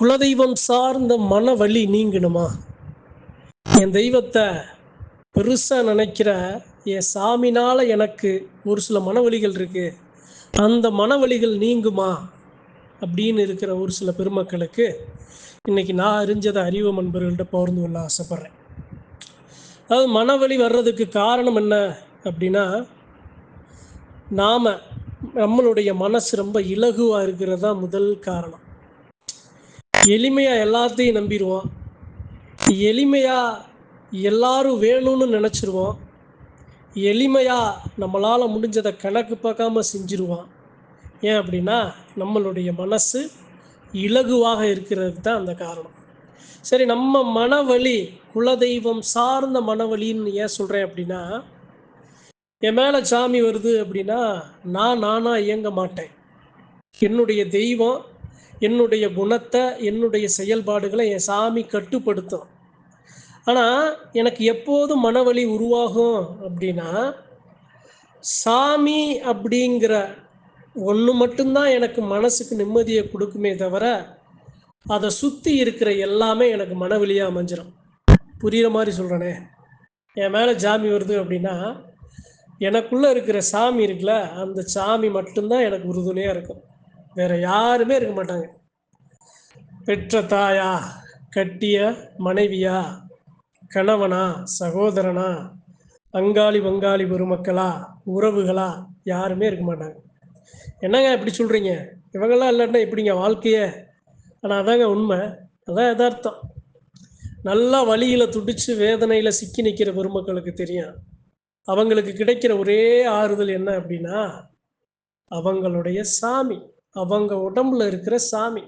குலதெய்வம் சார்ந்த மன வலி நீங்கணுமா என் தெய்வத்தை பெருசாக நினைக்கிற என் சாமினால எனக்கு ஒரு சில மனவழிகள் இருக்கு. அந்த மனவழிகள் நீங்குமா? அப்படின்னு இருக்கிற ஒரு சில பெருமக்களுக்கு இன்னைக்கு நான் அறிஞ்சதை அறிவு நண்பர்கள்ட்ட பகிர்ந்து கொள்ள ஆசைப்பட்றேன். அதாவது மனவழி வர்றதுக்கு காரணம் என்ன அப்படின்னா நாம் நம்மளுடைய மனசு ரொம்ப இலகுவாக இருக்கிறது தான் முதல் காரணம். எளிமையாக எல்லாத்தையும் நம்பிடுவோம் எளிமையாக எல்லாரும் வேணும்னு நினச்சிருவோம். எளிமையாக நம்மளால் முடிஞ்சதை கணக்கு பார்க்காம செஞ்சிருவோம். ஏன் அப்படின்னா நம்மளுடைய மனசு இலகுவாக இருக்கிறது தான் அந்த காரணம். சரி நம்ம மனவலி குலதெய்வம் சார்ந்த மனவலின்னு ஏன் சொல்கிறேன் அப்படின்னா என் மேலே சாமி வருது அப்படின்னா நான் நானாக இயங்க மாட்டேன். என்னுடைய தெய்வம் என்னுடைய குணத்தை என்னுடைய செயல்பாடுகளை என் சாமி கட்டுப்படுத்தும். ஆனால் எனக்கு எப்போதும் மனவழி உருவாகும் அப்படின்னா சாமி அப்படிங்கிற ஒன்று மட்டும்தான் எனக்கு மனசுக்கு நிம்மதியை கொடுக்குமே தவிர அதை சுற்றி இருக்கிற எல்லாமே எனக்கு மனவலியாக அமைஞ்சிடும் புரிகிற மாதிரி சொல்கிறேனே என் மேலே சாமி வருது அப்படின்னா எனக்குள்ளே இருக்கிற சாமி இருக்குல்ல அந்த சாமி மட்டும்தான் எனக்கு உறுதுணையாக இருக்கும். வேற யாருமே இருக்க மாட்டாங்க. பெற்ற தாயா கட்டிய மனைவியா கணவனா சகோதரனா அங்காளி வங்காளி பெருமக்களா உறவுகளா யாருமே இருக்க மாட்டாங்க. என்னங்க இப்படி சொல்கிறீங்க இவங்கெல்லாம் இல்லைன்னா எப்படிங்க வாழ்க்கையே? ஆனால் அதாங்க உண்மை. அதான் யதார்த்தம். நல்லா வழியில் துடிச்சு வேதனையில் சிக்கி நிற்கிற பெருமக்களுக்கு தெரியும். அவங்களுக்கு கிடைக்கிற ஒரே ஆறுதல் என்ன அப்படின்னா அவங்களுடைய சாமி. அவங்க உடம்புல இருக்கிற சாமி.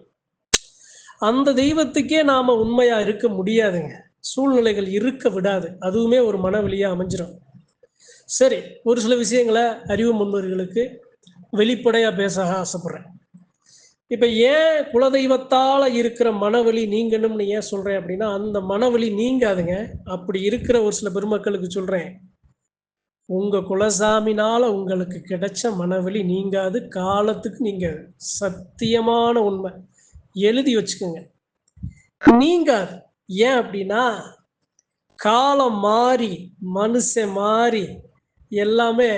அந்த தெய்வத்துக்கே நாம உண்மையா இருக்க முடியாதுங்க. சூழ்நிலைகள் இருக்க விடாது. அதுவுமே ஒரு மனவெளியா அமைஞ்சிடும் சரி ஒரு சில விஷயங்களை அறிவு முன்னோர்களுக்கு வெளிப்படையா பேச ஆசைப்படுறேன். இப்ப ஏன் குலதெய்வத்தால இருக்கிற மனவலி நீங்கணும்னு ஏன் சொல்றேன் அப்படின்னா அந்த மனவலி நீங்காதுங்க. அப்படி இருக்கிற ஒரு சில பெருமக்களுக்கு சொல்றேன். உங்க குலசாமினால உங்களுக்கு கிடைச்ச மனவலி நீங்காது காலத்துக்கு நீங்காது சத்தியமான உண்மை. எழுதி வச்சுக்கோங்க. நீங்காது. ஏன் அப்படின்னா காலம் மாறி மனுஷன் மாறி எல்லாமே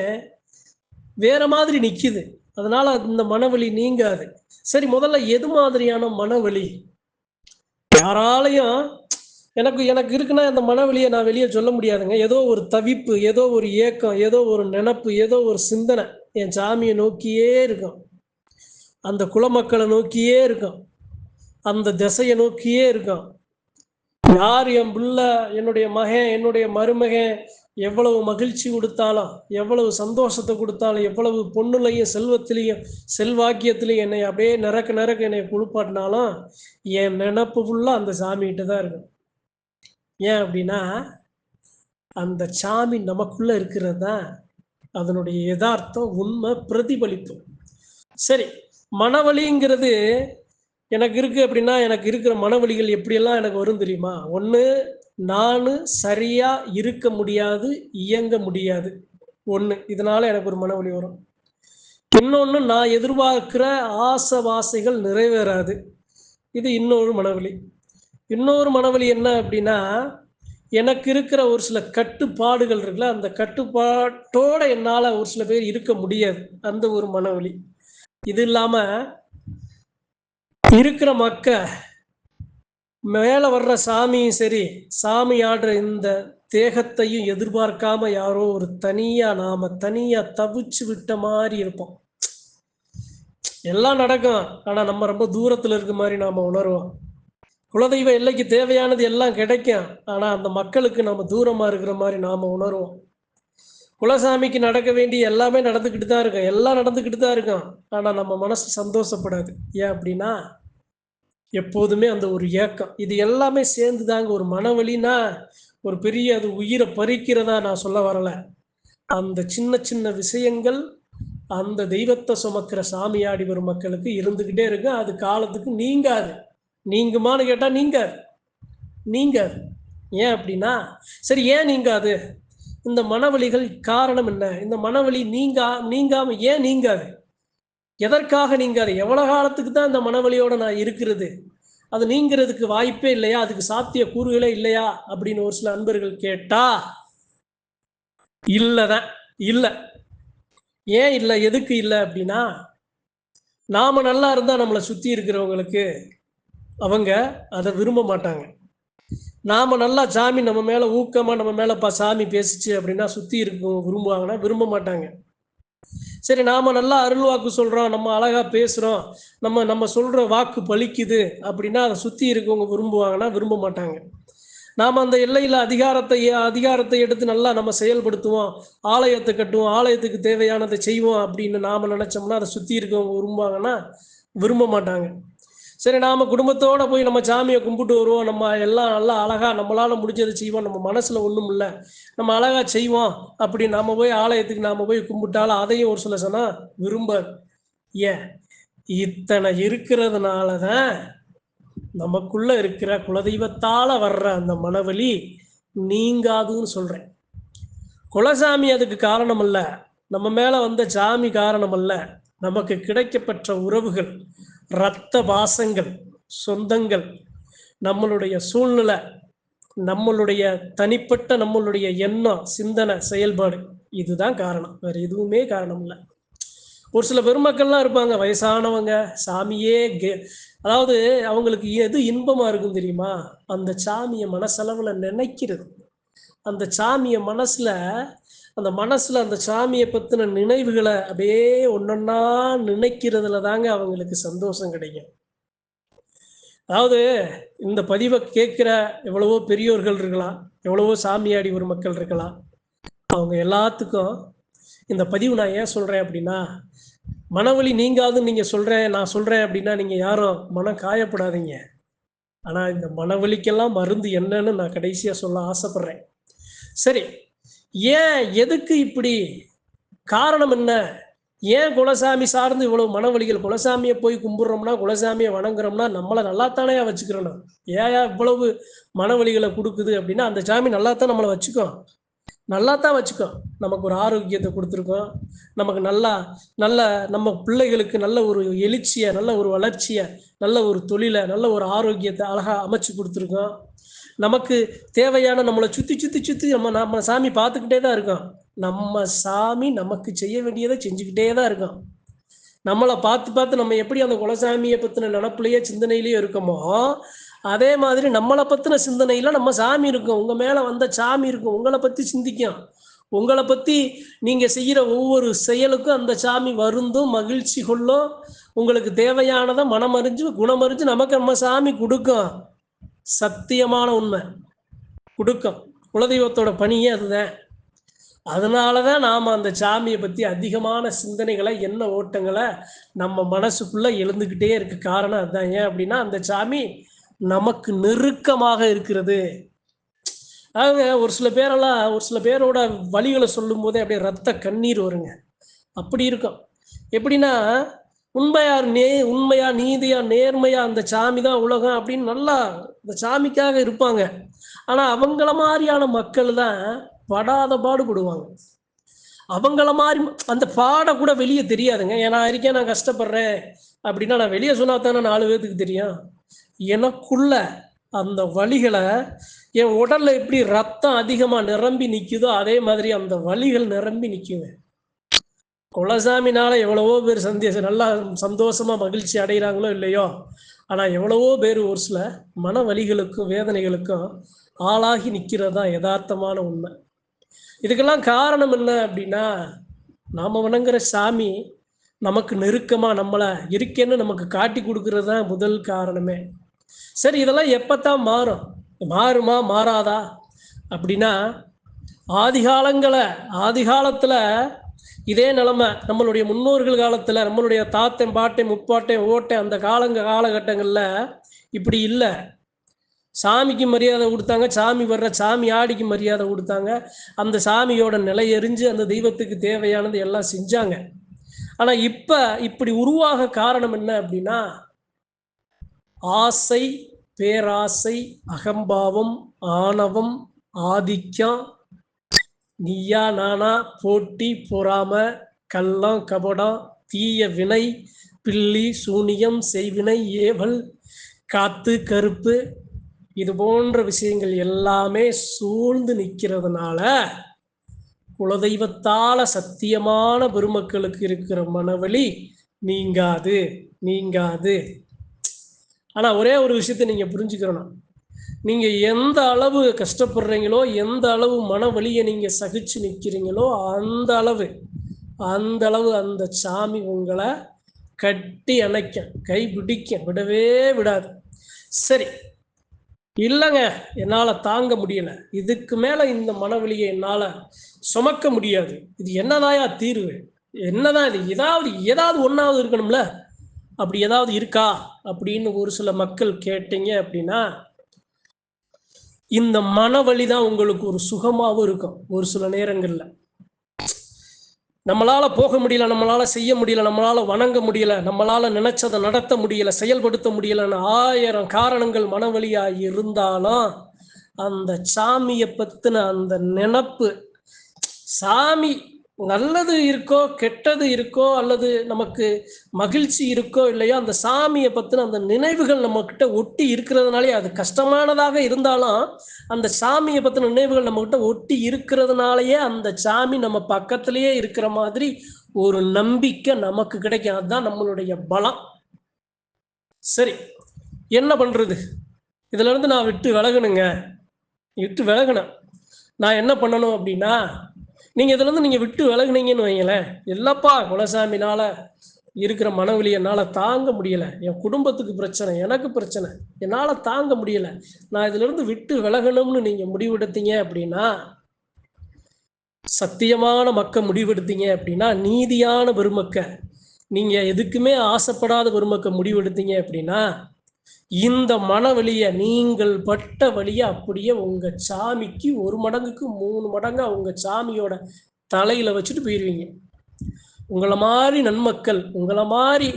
வேற மாதிரி நிற்கிது அதனால இந்த மனவெளி நீங்காது. சரி முதல்ல எது மாதிரியான மனவெளி? யாராலையும் எனக்கு எனக்கு இருக்குன்னா அந்த மனவெளியை நான் வெளியே சொல்ல முடியாதுங்க. ஏதோ ஒரு தவிப்பு ஏதோ ஒரு ஏக்கம் ஏதோ ஒரு நினப்பு ஏதோ ஒரு சிந்தனை என் சாமியை நோக்கியே இருக்கும். அந்த குலமக்களை நோக்கியே இருக்கும். அந்த திசையை நோக்கியே இருக்கும். யார் என் புள்ள என்னுடைய மகன் என்னுடைய மருமகன் எவ்வளவு மகிழ்ச்சி கொடுத்தாலும் எவ்வளவு சந்தோஷத்தை கொடுத்தாலும் எவ்வளவு பொண்ணுலையும் செல்வத்திலையும் செல்வாக்கியத்திலையும் என்னை அப்படியே நிறக்க நிறக்க என்னை குளிப்பாட்டினாலும் என் நினப்பு ஃபுல்லாக அந்த சாமிகிட்ட தான் இருக்கும். ஏன் அப்படின்னா அந்த சாமி நமக்குள்ள இருக்கிறது தான் அதனுடைய யதார்த்தம் உண்மை பிரதிபலிப்பு. சரி மனவலிங்கிறது எனக்கு இருக்கு அப்படின்னா எனக்கு இருக்கிற மனவலிகள் எப்படியெல்லாம் எனக்கு வரும் தெரியுமா? ஒன்று நான் சரியா இருக்க முடியாது இயங்க முடியாது. ஒன்று இதனால எனக்கு ஒரு மனவலி வரும். இன்னொன்று நான் எதிர்பார்க்கிற ஆசை வாசைகள் நிறைவேறாது. இது இன்னொரு மனவலி. இன்னொரு மனவலி என்ன அப்படின்னா எனக்கு இருக்கிற ஒரு சில கட்டுப்பாடுகள் இருக்குல்ல அந்த கட்டுப்பாட்டோட என்னால் ஒரு சில பேர் இருக்க முடியாது. அந்த ஒரு மனவழி. இது இல்லாமல் இருக்கிற மக்க மேலே வர்ற சாமியும் சரி சாமி ஆடுற இந்த தேகத்தையும் எதிர்பார்க்காம யாரோ ஒரு தனியா நாம தனியா தவிச்சு விட்ட மாதிரி இருப்போம். எல்லாம் நடக்கும். ஆனா நம்ம ரொம்ப தூரத்துல இருக்க மாதிரி நாம உணர்வோம். குலதெய்வ எல்லைக்கு தேவையானது எல்லாம் கிடைக்கும். ஆனால் அந்த மக்களுக்கு நம்ம தூரமாக இருக்கிற மாதிரி நாம் உணர்வோம். குலசாமிக்கு நடக்க வேண்டிய எல்லாமே நடந்துக்கிட்டு தான் இருக்கும். எல்லாம் நடந்துக்கிட்டு தான் இருக்கும். ஆனால் நம்ம மனசு சந்தோஷப்படாது. ஏன் அப்படின்னா எப்போதுமே அந்த ஒரு ஏக்கம். இது எல்லாமே சேர்ந்து தாங்க ஒரு மனவழினா ஒரு பெரிய அது உயிரை பறிக்கிறதா நான் சொல்ல வரல. அந்த சின்ன சின்ன விஷயங்கள் அந்த தெய்வத்தை சுமக்கிற சாமியாடி வரும் மக்களுக்கு இருந்துக்கிட்டே இருக்கு அது காலத்துக்கு நீங்காது. நீங்குமான்னு கேட்டால் நீங்க நீங்க ஏன் அப்படின்னா சரி ஏன் நீங்காது? இந்த மனவழிகள் காரணம் என்ன? இந்த மனவழி நீங்கா நீங்காம ஏன் நீங்காது? எதற்காக நீங்காது? எவ்வளோ காலத்துக்கு தான் இந்த மனவழியோட நான் இருக்கிறது? அது நீங்கிறதுக்கு வாய்ப்பே இல்லையா? அதுக்கு சாத்திய கூறுகளே இல்லையா? அப்படின்னு ஒரு சில அன்பர்கள் கேட்டா இல்லைதான் இல்லை. ஏன் இல்லை? எதுக்கு இல்லை அப்படின்னா நாம நல்லா இருந்தா நம்மளை சுத்தி இருக்கிறவங்களுக்கு அவங்க அதை விரும்ப மாட்டாங்க. நாம நல்லா சாமி நம்ம மேல ஊக்கமா நம்ம மேல பா சாமி பேசிச்சு அப்படின்னா சுத்தி இருக்கும் விரும்புவாங்கன்னா விரும்ப மாட்டாங்க. சரி நாம நல்லா அருள் வாக்கு சொல்றோம் நம்ம அழகா பேசுறோம் நம்ம நம்ம சொல்ற வாக்கு பலிக்குது அப்படின்னா அதை சுத்தி இருக்கவங்க விரும்புவாங்கன்னா விரும்ப மாட்டாங்க. நாம் அந்த எல்லையில் அதிகாரத்தை அதிகாரத்தை எடுத்து நல்லா நம்ம செயல்படுத்துவோம் ஆலயத்தை கட்டுவோம் ஆலயத்துக்கு தேவையானதை செய்வோம் அப்படின்னு நாம் நினச்சோம்னா அதை சுற்றி இருக்கவங்க விரும்புவாங்கன்னா விரும்ப மாட்டாங்க. சரி நாம் குடும்பத்தோடு போய் நம்ம சாமியை கும்பிட்டு வருவோம். நம்ம எல்லாம் நல்லா அழகாக நம்மளால் முடிஞ்சதை செய்வோம். நம்ம மனசில் ஒண்ணும் இல்லை. நம்ம அழகாக செய்வோம் அப்படி நாம போய் ஆலயத்துக்கு நாம் போய் கும்பிட்டாலும் அதையும் ஒரு சில சொன்னால் விரும்ப ஏன்? இத்தனை இருக்கிறதுனால தான் நமக்குள்ள இருக்கிற குலதெய்வத்தால வர்ற அந்த மனவலி நீங்காதுன்னு சொல்றேன். குலசாமி அதுக்கு காரணம் அல்ல. நம்ம மேல வந்த சாமி காரணம் அல்ல. நமக்கு கிடைக்கப்பெற்ற உறவுகள் இரத்த வாசங்கள் சொந்தங்கள் நம்மளுடைய சூழ்நிலை நம்மளுடைய தனிப்பட்ட நம்மளுடைய எண்ணம் சிந்தனை செயல்பாடு இதுதான் காரணம். வேறு எதுவுமே காரணம் இல்லை. ஒரு சில பெருமக்கள்லாம் இருப்பாங்க வயசானவங்க சாமியே கே அதாவது அவங்களுக்கு எது இன்பமாக இருக்கும் தெரியுமா? அந்த சாமியை மனசளவில் நினைக்கிறது. அந்த சாமியை மனசில் அந்த மனசுல அந்த சாமியை பத்தின நினைவுகளை அப்படியே ஒன்னொன்னா நினைக்கிறதுல தாங்க அவங்களுக்கு சந்தோஷம் கிடைக்கும். அதாவது இந்த பதிவை கேட்கிற எவ்வளவோ பெரியோர்கள் இருக்கலாம் எவ்வளவோ சாமியாடி ஒரு மக்கள் இருக்கலாம். அவங்க எல்லாத்துக்கும் இந்த பதிவு நான் ஏன் சொல்றேன் அப்படின்னா மனவழி நீங்காதுன்னு நீங்க சொல்றேன் நான் சொல்றேன் அப்படின்னா நீங்க யாரும் மனம் காயப்படாதீங்க. ஆனா இந்த மனவழிக்கெல்லாம் மருந்து என்னன்னு நான் கடைசியா சொல்ல ஆசைப்படுறேன். சரி ஏன் எதுக்கு இப்படி? காரணம் என்ன? ஏன் குலசாமி சார்ந்து இவ்வளவு மனவழிகள் குலசாமியை போய் கும்பிட்றோம்னா குலசாமியை வணங்குறோம்னா நம்மளை நல்லாத்தானே வச்சுக்கிறணும். ஏன் இவ்வளவு மனவழிகளை கொடுக்குது அப்படின்னா அந்த சாமி நல்லாத்தான் நம்மளை வச்சுக்கோம் நல்லா தான் நமக்கு ஒரு ஆரோக்கியத்தை கொடுத்துருக்கோம். நமக்கு நல்லா நல்ல நம்ம பிள்ளைகளுக்கு நல்ல ஒரு எழுச்சியை நல்ல ஒரு வளர்ச்சியை நல்ல ஒரு தொழிலை நல்ல ஒரு ஆரோக்கியத்தை அழகாக அமைச்சு கொடுத்துருக்கோம். நமக்கு தேவையான நம்மளை சுற்றி சுற்றி சுற்றி நம்ம நம்ம சாமி பார்த்துக்கிட்டே தான் இருக்கோம் நம்ம சாமி நமக்கு செய்ய வேண்டியதை செஞ்சுக்கிட்டே தான் இருக்கோம் நம்மளை பார்த்து பார்த்து நம்ம எப்படி அந்த குலசாமியை பற்றின நினப்புலையே சிந்தனையிலேயே இருக்கோமோ அதே மாதிரி நம்மளை பற்றின சிந்தனையில் நம்ம சாமி இருக்கும். உங்கள் மேலே வந்த சாமி இருக்கும். உங்களை பற்றி சிந்திக்கும். உங்களை பற்றி நீங்கள் செய்கிற ஒவ்வொரு செயலுக்கும் அந்த சாமி வருந்தும் மகிழ்ச்சி கொள்ளும். உங்களுக்கு தேவையானதை மனமறிஞ்சு குணமறிஞ்சு நமக்கு நம்ம சாமி கொடுக்கும். சத்தியமான உண்மை. குடுக்கம். குலதெய்வத்தோட பணியே அதுதான். அதனால தான் நாம் அந்த சாமியை பற்றி அதிகமான சிந்தனைகளை என்ன ஓட்டங்களை நம்ம மனசுக்குள்ளே எழுந்துக்கிட்டே இருக்க. காரணம் அதுதான் ஏன் அப்படின்னா அந்த சாமி நமக்கு நெருக்கமாக இருக்கிறது. அதாவது ஒரு சில பேரெல்லாம் ஒரு சில பேரோட வழிகளை சொல்லும் போதே அப்படியே ரத்த கண்ணீர் வருங்க. அப்படி இருக்கும். எப்படின்னா உண்மையா நே உண்மையா நீதியா நேர்மையா அந்த சாமி தான் உலகம் அப்படின்னு நல்லா இந்த சாமிக்காக இருப்பாங்க. ஆனா அவங்கள மாதிரியான மக்கள் தான் படாத பாடுபடுவாங்க. அவங்கள மாதிரி அந்த பாட கூட வெளியே தெரியாதுங்க. ஏன்னா இருக்கேன் நான் கஷ்டப்படுறேன் அப்படின்னா நான் வெளியே சொன்னா தானே நாலு பேர்த்துக்கு தெரியும். எனக்குள்ள அந்த வழிகளை என் உடல்ல எப்படி ரத்தம் அதிகமா நிரம்பி நிற்குதோ அதே மாதிரி அந்த வழிகள் நிரம்பி நிற்குவேன் குலசாமினால எவ்வளவோ பேர் சந்தேசம் நல்லா சந்தோஷமா மகிழ்ச்சி அடைகிறாங்களோ இல்லையோ ஆனா எவ்வளவோ பேர் ஒரு சில மன வலிகளுக்கும் வேதனைகளுக்கும் ஆளாகி நிற்கிறது தான் யதார்த்தமான உண்மை. இதுக்கெல்லாம் காரணம் என்ன அப்படின்னா நாம வணங்குற சாமி நமக்கு நெருக்கமா நம்மளை இருக்கேன்னு நமக்கு காட்டி கொடுக்கறது தான் முதல் காரணமே. சரி இதெல்லாம் எப்பத்தான் மாறும்? மாறுமா மாறாதா? அப்படின்னா ஆதிகாலங்களை ஆதிகாலத்தில் இதே நிலமை நம்மளுடைய முன்னோர்கள் காலத்தில் நம்மளுடைய தாத்தன் பாட்டன் முப்பாட்டன் ஓட்டேன் அந்த காலங்க காலகட்டங்களில் இப்படி இல்லை. சாமிக்கு மரியாதை கொடுத்தாங்க சாமி வர்ற சாமி ஆடிக்கு மரியாதை கொடுத்தாங்க. அந்த சாமியோட நிலை எறிஞ்சு அந்த தெய்வத்துக்கு தேவையானது எல்லாம் செஞ்சாங்க. ஆனால் இப்போ இப்படி உருவாக காரணம் என்ன அப்படின்னா ஆசை பேராசை அகம்பாவம் ஆணவம் ஆதிக்கம் நீயா நானா போட்டி பொறாம கள்ளம் கபடம் தீய வினை பில்லி சூனியம் செய்வினை ஏவல் காத்து கருப்பு இது போன்ற விஷயங்கள் எல்லாமே சூழ்ந்து நிற்கிறதுனால குலதெய்வத்தால சத்தியமான பெருமக்களுக்கு இருக்கிற மனவழி நீங்காது நீங்காது. ஆனால் ஒரே ஒரு விஷயத்தை நீங்கள் புரிஞ்சுக்கிறணும். நீங்கள் எந்த அளவு கஷ்டப்படுறீங்களோ எந்த அளவு மன வழியை நீங்கள் சகிச்சு நிற்கிறீங்களோ அந்த அளவு அந்த அளவு அந்த சாமி உங்களை கட்டி அணைக்க கை பிடிக்க விடவே விடாது. சரி இல்லைங்க என்னால் தாங்க முடியலை. இதுக்கு மேலே இந்த மனவலியை என்னால் சுமக்க முடியாது. இது என்னதாயா தீர்வு? என்னதான் இது? ஏதாவது ஏதாவது ஒன்றாவது இருக்கணும்ல? அப்படி ஏதாவது இருக்கா? அப்படின்னு ஒரு சில மக்கள் கேட்டீங்க அப்படின்னா இந்த மனவழி தான் உங்களுக்கு ஒரு சுகமாகவும் இருக்கும் ஒரு சில நேரங்களில். நம்மளால போக முடியல நம்மளால செய்ய முடியல நம்மளால வணங்க முடியல நம்மளால நினைச்சதை நடத்த முடியல செயல்படுத்த முடியலன்னு ஆயிரம் காரணங்கள் மனவழியா இருந்தாலும் அந்த சாமியை பத்தின அந்த நினப்பு சாமி நல்லது இருக்கோ கெட்டது இருக்கோ அல்லது நமக்கு மகிழ்ச்சி இருக்கோ இல்லையோ அந்த சாமியை பற்றின அந்த நினைவுகள் நம்மக்கிட்ட ஒட்டி இருக்கிறதுனாலே அது கஷ்டமானதாக இருந்தாலும் அந்த சாமியை பற்றின நினைவுகள் நம்மக்கிட்ட ஒட்டி இருக்கிறதுனாலயே அந்த சாமி நம்ம பக்கத்திலேயே இருக்கிற மாதிரி ஒரு நம்பிக்கை நமக்கு கிடைக்கும். அதுதான் நம்மளுடைய பலம். சரி என்ன பண்ணுறது இதுலேருந்து நான் விட்டு விலகணுங்க. விட்டு விலகினேன் நான் என்ன பண்ணணும் அப்படின்னா நீங்க இதுல இருந்து நீங்க விட்டு விலகுனீங்கன்னு வைங்களேன். இல்லப்பா குலசாமினால இருக்கிற மனவெளி என்னால் தாங்க முடியல. என் குடும்பத்துக்கு பிரச்சனை எனக்கு பிரச்சனை. என்னால் தாங்க முடியல. நான் இதுல இருந்து விட்டு விலகணும்னு நீங்க முடிவெடுத்தீங்க அப்படின்னா சத்தியமான மக்க முடிவெடுத்தீங்க அப்படின்னா நீதியான பெருமக்க நீங்க எதுக்குமே ஆசைப்படாத பெருமக்க முடிவெடுத்தீங்க அப்படின்னா இந்த மனவலியை நீங்கள் பட்ட வழிய அப்படியே உங்க சாமிக்கு ஒரு மடங்குக்கு மூணு மடங்கா உங்க சாமியோட தலையில வச்சுட்டு போயிடுவீங்க உங்களை மாதிரி நன்மக்கள் உங்களை மாதிரி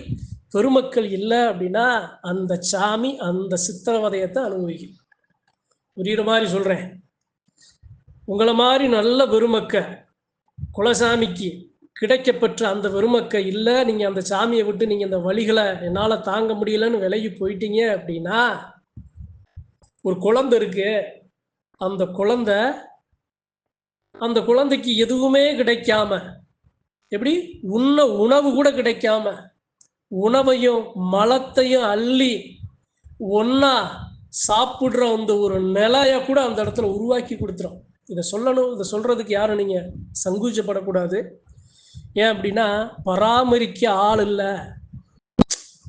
பெருமக்கள் இல்லை அப்படின்னா அந்த சாமி அந்த சித்திரவதையத்தை அனுபவிக்கும். புரியுற மாதிரி சொல்றேன். உங்களை மாதிரி நல்ல பெருமக்க குலசாமிக்கு கிடைக்கப்பெற்ற அந்த வெறுமக்கை இல்லை நீங்கள் அந்த சாமியை விட்டு நீங்கள் அந்த வழிகளை என்னால் தாங்க முடியலன்னு விலகி போயிட்டீங்க அப்படின்னா ஒரு குழந்தை இருக்கு. அந்த குழந்தை அந்த குழந்தைக்கு எதுவுமே கிடைக்காம எப்படி? உண்ண உணவு கூட கிடைக்காம உணவையும் மலத்தையும் அள்ளி ஒன்னா சாப்பிட்ற அந்த ஒரு நிலையை கூட அந்த இடத்துல உருவாக்கி கொடுத்துரும். இதை சொல்லணும் இதை சொல்றதுக்கு யாரும் நீங்க சங்கூச்சப்படக்கூடாது ஏன் அப்படின்னா பராமரிக்க ஆள் இல்லை.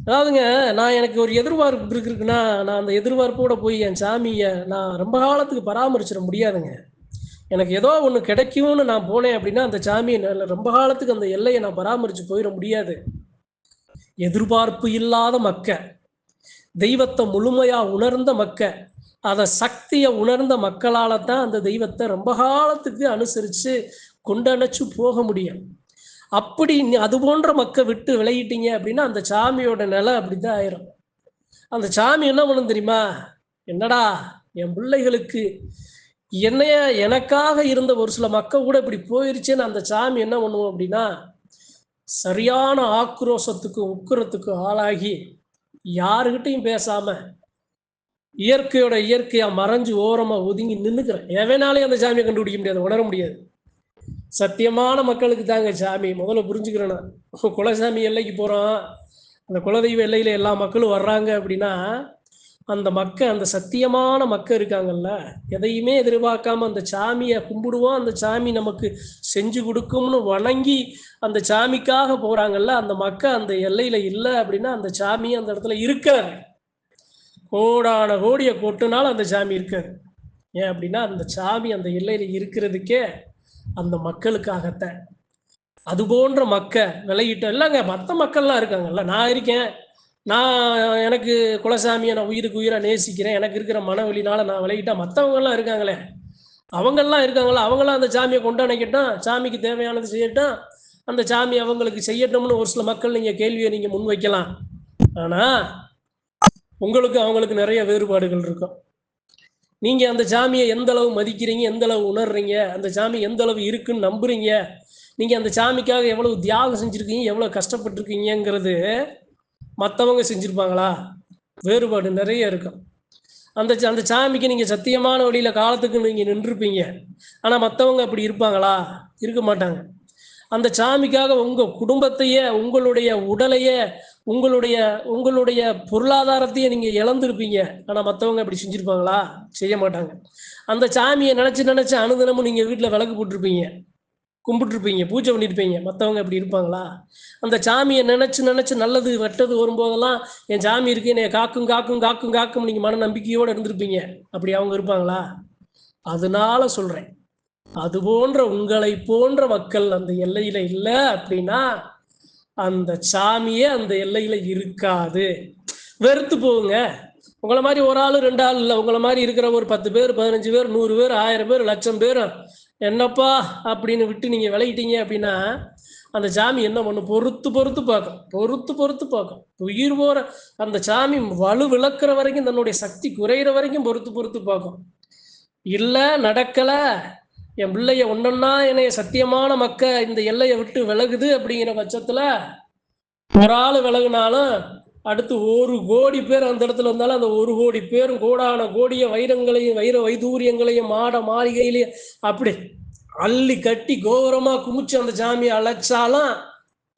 அதாவதுங்க நான் எனக்கு ஒரு எதிர்பார்ப்பு இருக்குன்னா நான் அந்த எதிர்பார்ப்போட போய் என் சாமியை நான் ரொம்ப காலத்துக்கு பராமரிச்சிட முடியாதுங்க. எனக்கு ஏதோ ஒன்று கிடைக்கும்னு நான் போனேன் அப்படின்னா அந்த சாமியை ரொம்ப காலத்துக்கு அந்த எல்லையை நான் பராமரித்து போயிட முடியாது. எதிர்பார்ப்பு இல்லாத மக்க. தெய்வத்தை முழுமையாக உணர்ந்த மக்க. அதை சக்தியை உணர்ந்த மக்களால் தான் அந்த தெய்வத்தை ரொம்ப காலத்துக்கு அனுசரித்து கொண்டணைச்சு போக முடியும். அப்படி நீ அது போன்ற மக்கள் விட்டு விலகிட்டீங்க அப்படின்னா அந்த சாமியோட நிலை அப்படிதான் ஆயிரும். அந்த சாமி என்ன பண்ணும் தெரியுமா? என்னடா என் பிள்ளைகளுக்கு என்னைய எனக்காக இருந்த ஒரு சில மக்கள் கூட இப்படி போயிருச்சேன்னு அந்த சாமி என்ன பண்ணுவோம் அப்படின்னா சரியான ஆக்ரோஷத்துக்கும் உக்கிரத்துக்கும் ஆளாகி யாருக்கிட்டையும் பேசாம இயற்கையோட இயற்கையா மறைஞ்சு ஓரமா ஒதுங்கி நின்னுக்கிறேன். எவனாலையும் அந்த சாமியை கண்டுபிடிக்க முடியாது உணர முடியாது. சத்தியமான மக்களுக்கு தாங்க சாமி. முதல்ல புரிஞ்சுக்கிறேன்னா குலசாமி எல்லைக்கு போகிறான் அந்த குலதெய்வ எல்லையில் எல்லா மக்களும் வர்றாங்க அப்படின்னா அந்த மக்க அந்த சத்தியமான மக்கள் இருக்காங்கல்ல எதையுமே எதிர்பார்க்காம அந்த சாமியை கும்பிடுவோம். அந்த சாமி நமக்கு செஞ்சு கொடுக்கும்னு வணங்கி அந்த சாமிக்காக போறாங்கல்ல அந்த மக்க அந்த எல்லையில இல்லை அப்படின்னா அந்த சாமி அந்த இடத்துல இருக்காது கோடான கோடியை கொட்டுனாலும் அந்த சாமி இருக்காது ஏன் அப்படின்னா அந்த சாமி அந்த எல்லையில இருக்கிறதுக்கே அந்த மக்களுக்காகத்தான். அது போன்ற மக்க விலகிட்டோம் இல்லைங்க மற்ற மக்கள்லாம் இருக்காங்கல்ல நான் இருக்கேன். நான் எனக்கு குலசாமியை நான் உயிருக்கு உயிராக நேசிக்கிறேன். எனக்கு இருக்கிற மனவெளினால நான் விலகிட்டா மற்றவங்கெல்லாம் இருக்காங்களே. அவங்கெல்லாம் இருக்காங்களா? அவங்களாம் அந்த சாமியை கொண்டாடிக்கட்டும் சாமிக்கு தேவையானது செய்யட்டும். அந்த சாமி அவங்களுக்கு செய்யட்டும்னு ஒரு சில மக்கள் நீங்கள் கேள்வியை நீங்கள் முன்வைக்கலாம். ஆனால் உங்களுக்கு அவங்களுக்கு நிறைய வேறுபாடுகள் இருக்கும். நீங்கள் அந்த சாமியை எந்த அளவு மதிக்கிறீங்க எந்த அளவு உணர்றீங்க அந்த சாமி எந்த அளவு இருக்குன்னு நம்புறீங்க? நீங்கள் அந்த சாமிக்காக எவ்வளவு தியாகம் செஞ்சுருக்கீங்க எவ்வளோ கஷ்டப்பட்டிருக்கீங்கங்கிறது மற்றவங்க செஞ்சுருப்பாங்களா? வேறுபாடு நிறைய இருக்கும். அந்த அந்த சாமிக்கு நீங்கள் சத்தியமான வழியில் காலத்துக்கு நீங்கள் நின்றுருப்பீங்க ஆனால் மற்றவங்க அப்படி இருப்பாங்களா? இருக்க மாட்டாங்க. அந்த சாமிக்காக உங்கள் குடும்பத்தையே உங்களுடைய உடலையே உங்களுடைய உங்களுடைய பொருளாதாரத்தையே நீங்கள் இழந்திருப்பீங்க. ஆனால் மற்றவங்க அப்படி செஞ்சுருப்பாங்களா? செய்ய மாட்டாங்க. அந்த சாமியை நினச்சி நினச்சி அனுதினமும் நீங்கள் வீட்டில் விளக்கு போட்டிருப்பீங்க. கும்பிட்டுருப்பீங்க பூஜை பண்ணியிருப்பீங்க. மற்றவங்க அப்படி இருப்பாங்களா? அந்த சாமியை நினச்சி நினச்சி நல்லது வெட்டது வரும்போதெல்லாம் என் சாமி இருக்கு என்னை காக்கும் காக்கும் காக்கும் காக்கும் நீங்கள் மன நம்பிக்கையோடு இருந்திருப்பீங்க. அப்படி அவங்க இருப்பாங்களா? அதனால சொல்கிறேன் அது போன்ற உங்களை போன்ற மக்கள் அந்த எல்லையில் இல்லை அப்படின்னா அந்த சாமியே அந்த எல்லையில் இருக்காது. வெறுத்து போகுங்க உங்களை மாதிரி ஒரு ஆள் ரெண்டு ஆள் இல்லை. உங்களை மாதிரி இருக்கிற ஒரு பத்து பேர் பதினஞ்சு பேர் நூறு பேர் ஆயிரம் பேர் லட்சம் பேர். என்னப்பா அப்படின்னு விட்டு நீங்கள் விளையிட்டீங்க அப்படின்னா அந்த சாமி என்ன பண்ணும் பொறுத்து பொறுத்து பார்க்கும். பொறுத்து பொறுத்து பார்க்கும். உயிர் போற அந்த சாமி வலு விளக்குற வரைக்கும் தன்னுடைய சக்தி குறையிற வரைக்கும் பொறுத்து பொறுத்து பார்க்கும். இல்லை நடக்கலை. என் பிள்ளைய ஒன்னொன்னா என்னைய சத்தியமான மக்க இந்த எல்லையை விட்டு விலகுது அப்படிங்கிற பட்சத்தில் ஒரு ஆள் விலகுனாலும் அடுத்து ஒரு கோடி பேர் அந்த இடத்துல இருந்தாலும் அந்த ஒரு கோடி பேரும் கோடான கோடிய வைரங்களையும் வைர வைதூரியங்களையும் மாட மாளிகையிலையும் அப்படி அள்ளி கட்டி கோபுரமா குமிச்சு அந்த சாமியை அழைச்சாலும்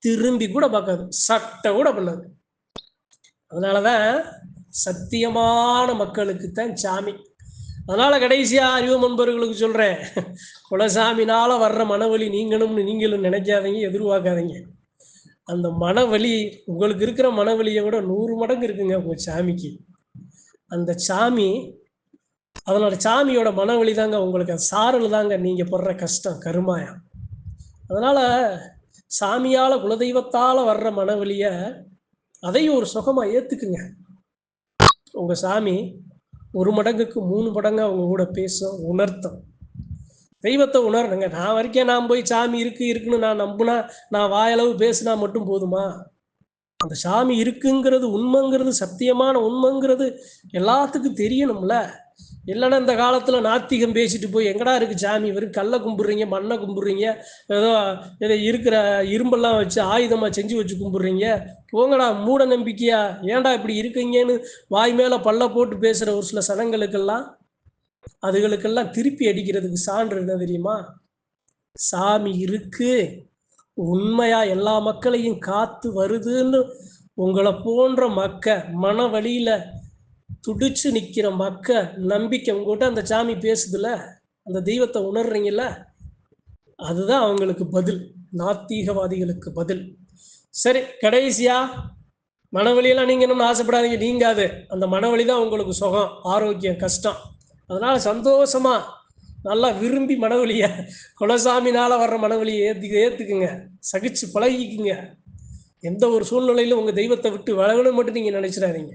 திரும்பி கூட பார்க்காது. சட்டை கூட பண்ணாது. அதனாலதான் சத்தியமான மக்களுக்கு தான் சாமி அதனால கடைசியா அறிவு நண்பர்களுக்கு சொல்றேன். குலசாமினால வர்ற மனவலி நீங்களும்னு நீங்களும் நினைக்காதீங்க எதிர்பார்க்காதீங்க. அந்த மனவலி உங்களுக்கு இருக்கிற மனவலியை விட நூறு மடங்கு இருக்குங்க உங்க சாமிக்கு. அந்த சாமி அதனோட சாமியோட மனவழி தாங்க உங்களுக்கு சாரல் தாங்க நீங்க படுற கஷ்டம் கருமாயம் அதனால சாமியால குலதெய்வத்தால வர்ற மனவலிய அதையும் ஒரு சுகமா ஏத்துக்குங்க. உங்க சாமி ஒரு மடங்குக்கு மூணு மடங்கு அவங்க கூட பேசும் உணர்த்தம். தெய்வத்தை உணரணுங்க நான் வரைக்கும் நான் போய் சாமி இருக்கு இருக்குன்னு நான் நம்புனா நான் வாயளவு பேசினா மட்டும் போதுமா? அந்த சாமி இருக்குங்கிறது உண்மைங்கிறது சத்தியமான உண்மைங்கிறது எல்லாத்துக்கும் தெரியணும்ல. இல்லைன்னா இந்த காலத்தில் நாத்திகம் பேசிட்டு போய் எங்கடா இருக்குது சாமி? வெறும் கல்லை கும்பிட்றீங்க மண்ணை கும்பிட்றீங்க ஏதோ ஏதோ இருக்கிற இரும்பெல்லாம் வச்சு ஆயுதமாக செஞ்சு வச்சு கும்பிட்றீங்க. போங்கடா மூட நம்பிக்கையா? ஏன்டா இப்படி இருக்கீங்கன்னு வாய் மேலே பல்ல போட்டு பேசுகிற ஒரு சில சனங்களுக்கெல்லாம் அதுகளுக்கெல்லாம் திருப்பி அடிக்கிறதுக்கு சான்று என்ன தெரியுமா? சாமி இருக்கு. உண்மையா எல்லா மக்களையும் காத்து வருதுன்னு உங்களை போன்ற மக்க மன வழியில துடிச்சு நிற்கிற மக்க நம்பிக்கை. உங்ககிட்ட அந்த சாமி பேசுதுல அந்த தெய்வத்தை உணர்றீங்கல்ல அதுதான் அவங்களுக்கு பதில். நாத்தீகவாதிகளுக்கு பதில். சரி கடைசியா மனவழியெல்லாம் நீங்க இன்னும் ஆசைப்படாதீங்க. நீங்காது. அந்த மனவழி தான் உங்களுக்கு சுகம் ஆரோக்கியம் கஷ்டம். அதனால சந்தோஷமா நல்லா விரும்பி மனவழிய குலசாமினால வர்ற மனவழியை ஏத்தி ஏத்துக்குங்க. சகிச்சு பழகிக்குங்க. எந்த ஒரு சூழ்நிலையிலும் உங்க தெய்வத்தை விட்டு வளவணும் மட்டும் நீங்க நினைச்சிடாதீங்க.